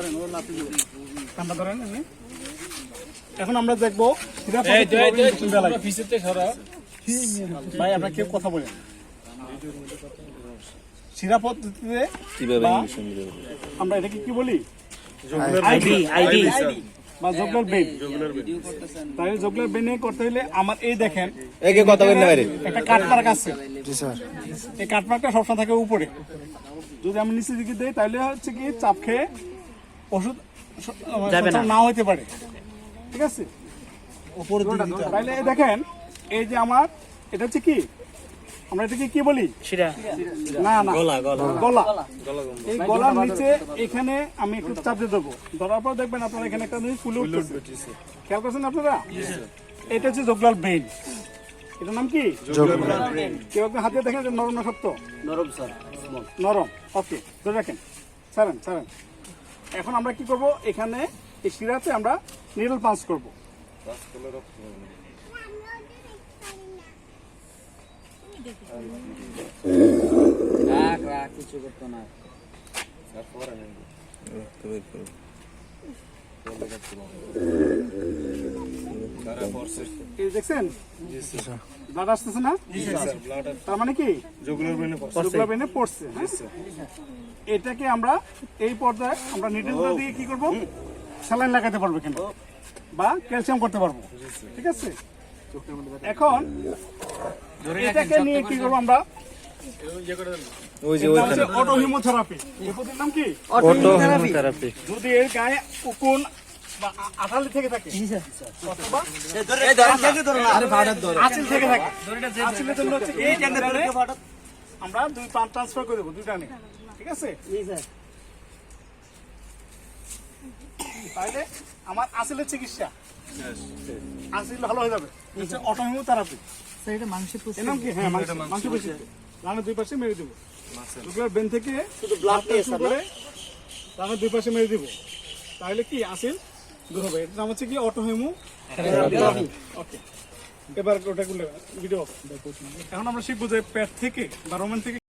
ধরেন ঠান্ডা ধরেন এমনি। এখন আমরা দেখব ভাই আপনার কেউ কথা বলেন শিরা পদ্ধতিতে? আমরা এটাকে কি বলি? ID ID. বা জগলার বেন তাহলে জগলার বেনে করতে হলে আমার এই দেখেন একে কথা বলেন বাইরে। একটা কাঠমার্ক আছে। এই কাঠমার্কটা সবসময় থাকে উপরে। যদি আমি নিচে দিকে দিই তাহলে হচ্ছে কি চাপ খেয়ে ওষুধ নাও হইতে পারে। ঠিক আছে? তাহলে এই দেখেন এই যে আমার এটা হচ্ছে কি? আমরা এটাকে কি বলি? না না। গলা গলা। এই গলার নিচে এখানে আমি একটু চাপ দিয়ে দেবো। ধরার পর দেখবেন আপনারা এখানে একটা জিনিস ফুলে খেয়াল করছেন আপনারা? এটা হচ্ছে জগলাল ব্রেন। এটার নাম কি? কেউ একজন হাতে দেখেন যে নরম না শক্ত? নরম স্যার। নরম। ওকে ধরে রাখেন। ছাড়েন ছাড়েন। এখন আমরা কি করব? এখানে এই শিরাতে আমরা নিডল পাঞ্চ করব। কিছু করতো না। দেখছেন? ব্লাড আসতেছে না? তার মানে কি? জগুলার পড়ছে হ্যাঁ? এটাকে আমরা এই পর্যায়ে আমরা নিডলটা দিয়ে কি করব? স্যালাইন লাগাতে পারব কেন? বা ক্যালসিয়াম করতে পারব। ঠিক আছে? এখন এটাকে নিয়ে কি করব আমরা? ওই যে অটো হিমোথেরাপি এই নাম কি? অটো যদি এর গায়ে আ- আঠালি থেকে থাকে? অথবা আঁচিল থেকে থাকে আঁচিলের জন্য হচ্ছে কি? আমরা দুই ট্রান্সফার করে দেবো দুইটা নিয়ে ঠিক আছে? তাহলে আমার চিকিৎসা। ভালো হয়ে যাবে। থেরাপি কি? হ্যাঁ রানের দুই পাশে মেরে দেবো। দুগুলার বেন থেকে শুধু ব্লাড করে রানের দুই পাশে মেরে দিব। তাহলে কি আসিল হবে। এটার নাম হচ্ছে কি? অটোহেমু ওকে। এবার ওটা করলে ভিডিও। এখন আমরা শিখব যে প্যাট থেকে বা রোমেন থেকে